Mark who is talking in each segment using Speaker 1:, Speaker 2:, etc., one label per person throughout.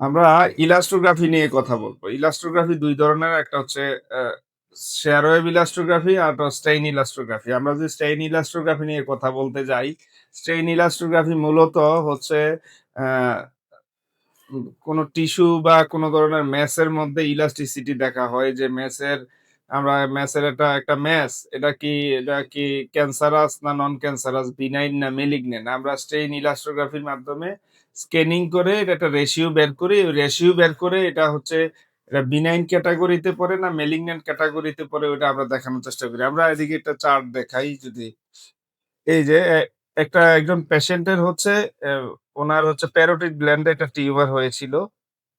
Speaker 1: আমরা ইলাস্ট্রোগ্রাফি নিয়ে কথা বলব। ইলাস্ট্রোগ্রাফি দুই ধরনের। একটা হচ্ছে শেয়ারওয়েব ইলাস্ট্রোগ্রাফি আর স্টেইন ইলাস্ট্রোগ্রাফি। আমরা যদি স্টেইন ইলাস্ট্রোগ্রাফি নিয়ে কথা বলতে যাই, স্টেইন ইলাস্ট্রোগ্রাফি মূলত হচ্ছে কোনো টিস্যু বা কোনো ধরনের ম্যাসের মধ্যে ইলাস্টিসিটি দেখা হয় যে মেসের আমরা মেসের এটা একটা মেস এটা কি এটা কি ক্যান্সারাস না নন ক্যান্সারাস, বিনাইন না মেলিগন্যান্ট। আমরা স্টেইন ইলাস্ট্রোগ্রাফির মাধ্যমে স্ক্যানিং করে এটা একটা রেশিও বের করি। রেশিও বের করে এটা হচ্ছে এটা বিনাইন ক্যাটেগরিতে পড়ে না মেলিগন্যান্ট ক্যাটেগরিতে পড়ে ওইটা আমরা দেখানোর চেষ্টা করি। আমরা এদিকে একটা চার্ট দেখাই যদি এই যে একটা একজন পেশেন্টের হচ্ছে উনার হচ্ছে প্যারোটিড গ্ল্যান্ডে একটা টিউমার হয়েছিল।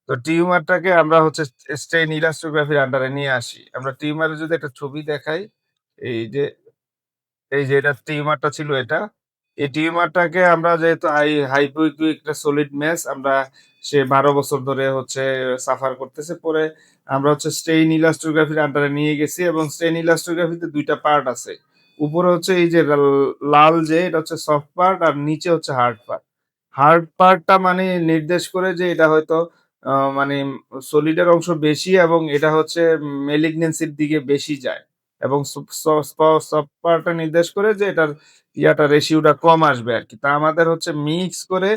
Speaker 1: তো টিউমারটাকে আমরা হচ্ছে স্টে স্টেইন ইলাস্ট্রোগ্রাফির আন্ডারে নিয়ে আসি। আমরা টিউমারের যদি একটা ছবি দেখাই, এই যে এই যে এটা টিউমারটা ছিল এটা। এই টিউমারটাকে আমরা যেহেতু হাই হাইপোইকুইক একটা সলিড মেস আমরা সে ১২ বছর ধরে হচ্ছে সাফার করতেছে। পরে আমরা হচ্ছে স্টেইন ইলাস্ট্রোগ্রাফির আন্ডারে নিয়ে গেছি এবং স্টেইন ইলাস্ট্রোগ্রাফিতে দুইটা পার্ট আছে। উপরে হচ্ছে এই যে লাল যে এটা হচ্ছে সফট পার্ট আর নিচে হচ্ছে হার্ড পার্ট। হার্ড পার্টটা মানে নির্দেশ করে যে এটা হয়তো মানে সলিডের অংশ বেশি এবং এটা হচ্ছে মেলিগনেন্সির দিকে বেশি যায়। এবং সুপ স স্প সফট নির্দেশ করে যে এটার ইয়াটা রেশিওটা কম আসবে আর কি তা আমাদের হচ্ছে মিক্স করে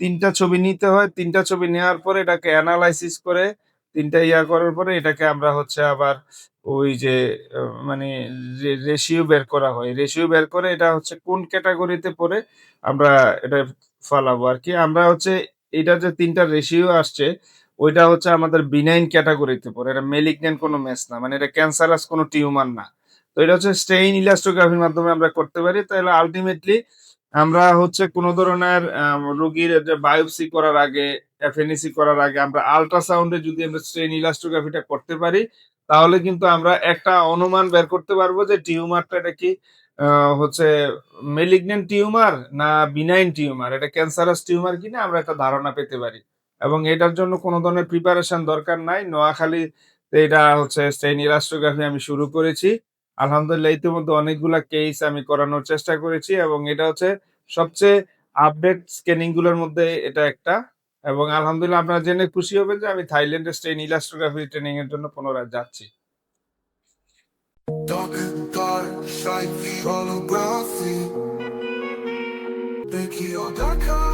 Speaker 1: তিনটা ছবি নিতে হয়। তিনটা ছবি নেওয়ার পরে এটাকে অ্যানালাইসিস করে ৩ টা ইয়া করার পরে এটাকে আমরা হচ্ছে আবার ওই যে মানে রেশিও বের করা হয়। রেশিও বের করে এটা হচ্ছে কোন ক্যাটাগরিতে পড়ে আমরা এটা ফালাবো আরকি। আমরা হচ্ছে এটার যে ৩ টা রেশিও আসছে ওইটা হচ্ছে আমাদের বিনাইন ক্যাটেগরিতে পড়ে। এটা মেলিগন্যান্ট কোনো মেস না। মানে এটা ক্যান্সারাস কোনো টিউমার না। তো এটা হচ্ছে স্টেইন ইলাস্ট্রোগ্রাফির মাধ্যমে আমরা করতে পারি। তাহলে আল্টিমেটলি আমরা হচ্ছে কোন ধরনের রোগীর বায়োপসি করার আগে, এফএনএসি করার আগে আমরা আল্ট্রাসাউন্ড যদি আমরা স্টেইন ইলাস্ট্রোগ্রাফিটা করতে পারি, তাহলে কিন্তু আমরা একটা অনুমান বের করতে পারব যে টিউমারটা এটা কি হচ্ছে মেলিগন্যান্ট টিউমার না বিনাইন টিউমার। এটা ক্যান্সারাস টিউমার কিনা আমরা একটা ধারণা পেতে পারি। এবং এটার জন্য কোনো ধরনের প্রিপারেশন দরকার নাই। নোয়াখালী এটা হচ্ছে স্টেইন ইলাস্ট্রোগ্রাফি আমি শুরু করেছি। আলহামদুলিল্লাহ, ইতিমধ্যে অনেকগুলা কেস আমি করানোর চেষ্টা করেছি এবং এটা হচ্ছে সবচেয়ে আপডেট স্ক্যানিংগুলোর মধ্যে এটা একটা। এবং আলহামদুলিল্লাহ আপনারা জেনে খুশি হবেন যে আমি থাইল্যান্ডে স্টেইন ইলাস্ট্রোগ্রাফি ট্রেনিং এর জন্য পুনরায় যাচ্ছি।
Speaker 2: Like